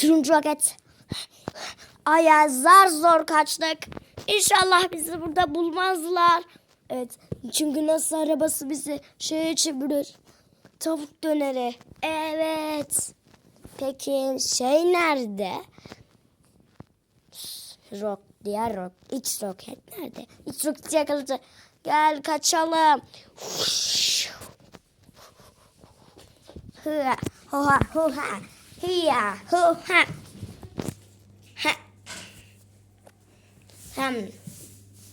Turuncu roket. Aya zar zor kaçtık. İnşallah bizi burada bulmazlar. Evet. Çünkü nasıl arabası bizi şeye çevirir. Tavuk döneri. Evet. Peki şey nerede? Rock, diğer rock. X roket nerede? X roket yakaladı. Gel kaçalım. Hıa, hoha, hoha, hiya, hoha. Ha. Hem.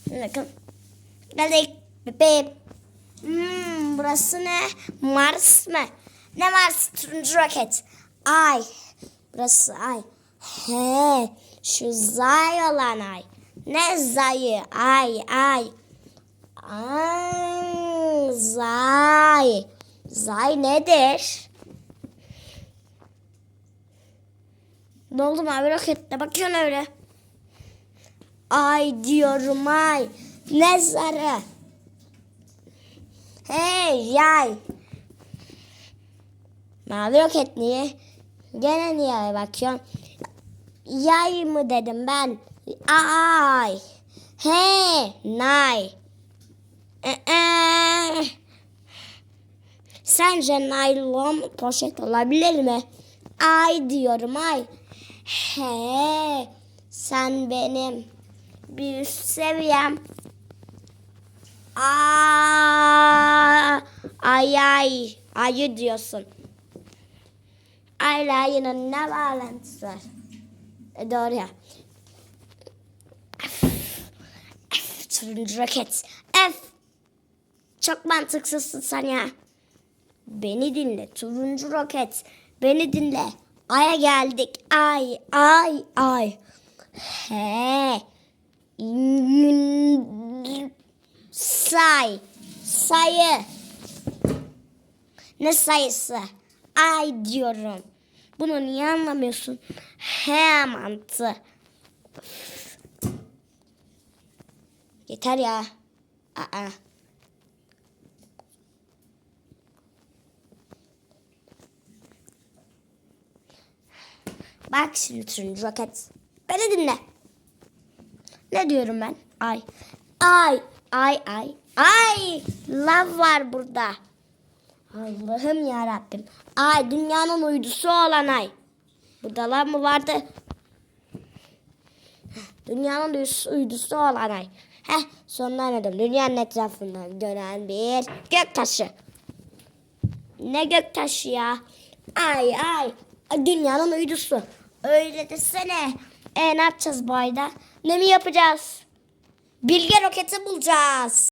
Bakın. Geldik bebeğim. Hmm, burası ne? Mars mı? Ne Mars? Turuncu roket. Ay. Burası ay. He. Şu zay olan ay. Ne zayı? Ay ay. Ay, zay. Zay nedir? Ne oldu mavi roketle bakıyorsun öyle. Ay diyorum ay. Ne zarı? Hey yay. Mavi roket niye? Gene niye bakıyorsun? Yay mı dedim ben? Ay. He, nay. Ee, Sence naylon poşet olabilir mi? Ay diyorum ay. He, sen benim bir üst seviyem. Aa, ay ay, ayı diyorsun. Ayla ayının ne bağlantısı var? E, doğru ya. F, F, turuncu roket. F. Çok mantıksızsın sen ya. Beni dinle turuncu roket. Beni dinle. Ay'a geldik. Ay ay ay. He. Say. Sayı. Ne sayısı? Ay diyorum. Bunu niye anlamıyorsun? He mantı. Yeter ya. Aa. Bak şimdi turuncu roket. Beni dinle. Ne diyorum ben? Ay. Ay. Ay ay. Ay. Lav var burada. Allah'ım ya Rabbim. Ay dünyanın uydusu olan ay. Burada lav mı vardı? Dünyanın uydusu, olan ay. Heh sonuna dedim? Dünyanın etrafından dönen bir gök taşı. Ne gök taşı ya? Ay. Ay, Dünyanın uydusu. Öyle desene. E ne yapacağız bu ayda? Ne mi yapacağız? Bilge roketi bulacağız.